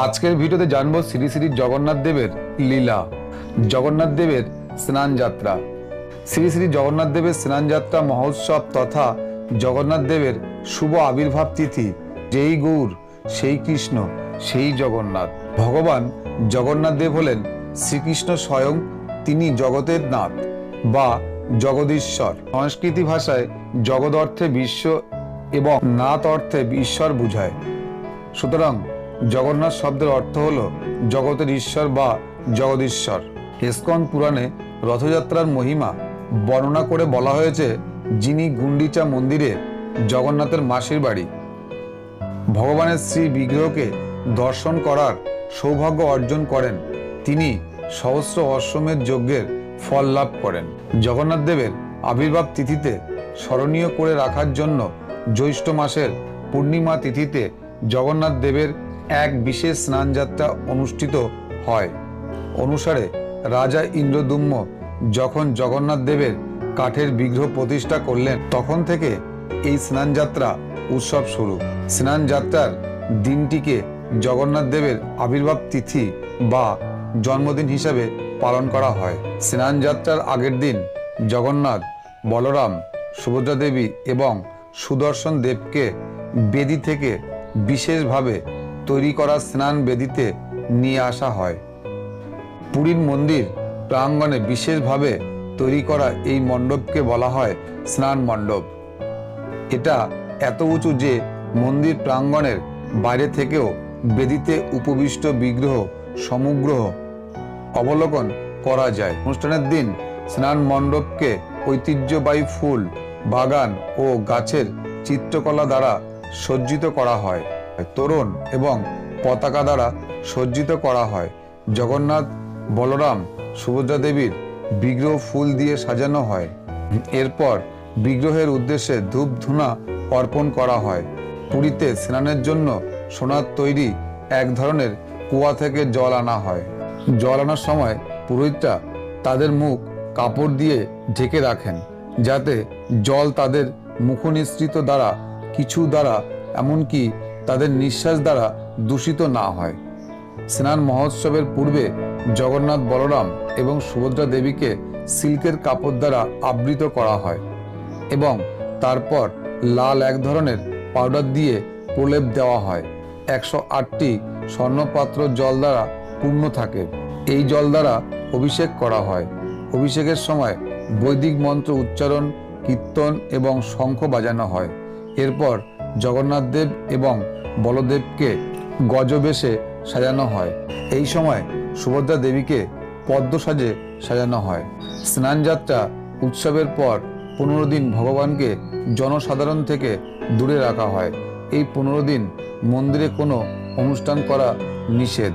আজকের ভিডিওতে জানব শ্রী শ্রী জগন্নাথ দেবের লীলা। জগন্নাথ দেবের স্নান যাত্রা শ্রী শ্রী জগন্নাথ দেবের স্নান যাত্রা মহোৎসব তথা জগন্নাথ দেবের শুভ আবির্ভাব তিথি, যেই গৌর সেই কৃষ্ণ, সেই জগন্নাথ। ভগবান জগন্নাথ দেব হলেন শ্রীকৃষ্ণ স্বয়ং তিনি জগতের নাথ বা জগদীশ্বর। সংস্কৃতি ভাষায় জগৎ অর্থে বিশ্ব এবং নাথ অর্থে ঈশ্বর বুঝায়। সুতরাং জগন্নাথ শব্দের অর্থ হল জগতের ঈশ্বর বা জগদীশ্বর। ইস্কন পুরাণে রথযাত্রার মহিমা বর্ণনা করে বলা হয়েছে যিনি গুন্ডিচা মন্দিরে জগন্নাথের মাসির বাড়ি। ভগবানের শ্রী বিগ্রহকে দর্শন করার সৌভাগ্য অর্জন করেন। তিনি সহস্র অশ্বমেধ যজ্ঞের ফল লাভ করেন। জগন্নাথ দেবের আবির্ভাব তিথিতে স্মরণীয় করে রাখার জন্য জ্যৈষ্ঠ মাসের পূর্ণিমা তিথিতে জগন্নাথ দেবের এক বিশেষ স্নানযাত্রা অনুষ্ঠিত হয়। অনুসারে রাজা ইন্দ্রদুম্ন যখন জগন্নাথ দেবের কাঠের বিগ্রহ প্রতিষ্ঠা করলেন, তখন থেকে এই স্নানযাত্রা উৎসব শুরু। স্নানযাত্রার দিনটিকে জগন্নাথ দেবের আবির্ভাব তিথি বা জন্মদিন হিসাবে পালন করা হয়। স্নানযাত্রার আগের দিন জগন্নাথ বলরাম, সুভদ্রা দেবী এবং সুদর্শন দেবকে বেদি থেকে বিশেষভাবে তৈরি করা স্নান বেদিতে নিয়ে আসা হয়। পুরীর মন্দির প্রাঙ্গণে বিশেষভাবে তৈরি করা এই মণ্ডপকে বলা হয় স্নান মণ্ডপ। এটা এত উঁচু যে মন্দির প্রাঙ্গণের বাইরে থেকেও বেদিতে উপবিষ্ট বিগ্রহ সমগ্র অবলোকন করা যায়। অনুষ্ঠানের দিন স্নান মণ্ডপকে ঐতিহ্যবাহী ফুল, বাগান ও গাছের চিত্রকলা দ্বারা সজ্জিত করা হয়। তোরণ এবং পতাকা দ্বারা সজ্জিত করা হয়। জগন্নাথ বলরাম সুভদ্রা দেবীর বিগ্রহ ফুল দিয়ে সাজানো হয়। এরপর বিগ্রহের উদ্দেশ্যে ধূপ ধুনা অর্পণ করা হয়। পুরীতে স্নানের জন্য সোনার তৈরি এক ধরনের কুয়া থেকে জল আনা হয়। জল আনার সময় পুরোহিতরা তাদের মুখ কাপড় দিয়ে ঢেকে রাখেন, যাতে জল তাদের মুখনিসৃত দ্বারা, কিছু দ্বারা, এমনকি তাদের নিঃশ্বাস দ্বারা দূষিত না হয়। স্নান মহোৎসবের পূর্বে জগন্নাথ বলরাম এবং সুভদ্রা দেবীকে সিল্কের কাপড় দ্বারা আবৃত করা হয় এবং তারপর লাল এক ধরনের পাউডার দিয়ে প্রলেপ দেওয়া হয়। একশো আটটি স্বর্ণপাত্র জল দ্বারা পূর্ণ থাকে। এই জল দ্বারা অভিষেক করা হয়। অভিষেকের সময় বৈদিক মন্ত্র উচ্চারণ, কীর্তন এবং শঙ্খ বাজানো হয়। এরপর জগন্নাথ দেব এবং বলদেবকে গজবেশে সাজানো হয়। এই সময় সুভদ্রা দেবীকে পদ্ম সাজে সাজানো হয়। স্নানযাত্রা উৎসবের পর পনেরো দিন ভগবানকে জনসাধারণ থেকে দূরে রাখা হয়। এই পনেরো দিন মন্দিরে কোনো অনুষ্ঠান করা নিষেধ।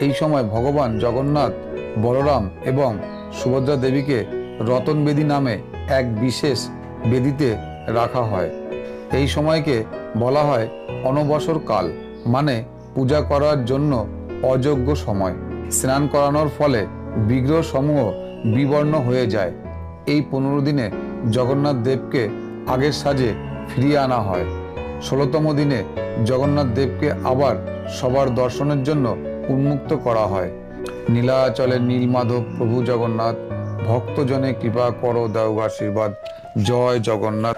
এই সময় ভগবান জগন্নাথ, বলরাম এবং সুভদ্রা দেবীকে রতন বেদী নামে এক বিশেষ বেদিতে রাখা হয়। এই সময়কে বলা হয় অনবসর কাল মানে পূজা করার জন্য অযোগ্য সময়। স্নান করানোর ফলে বিগ্রহ সমূহ বিবর্ণ হয়ে যায়। এই পনেরো দিনে জগন্নাথ দেবকে আগের সাজে ফিরিয়ে আনা হয়। ষোলোতম দিনে জগন্নাথ দেবকে আবার সবার দর্শনের জন্য উন্মুক্ত করা হয়। নীলাচলে নীলমাধব, প্রভু জগন্নাথ, ভক্তজনে কৃপা করো দাও আশীর্বাদ। জয় জগন্নাথ।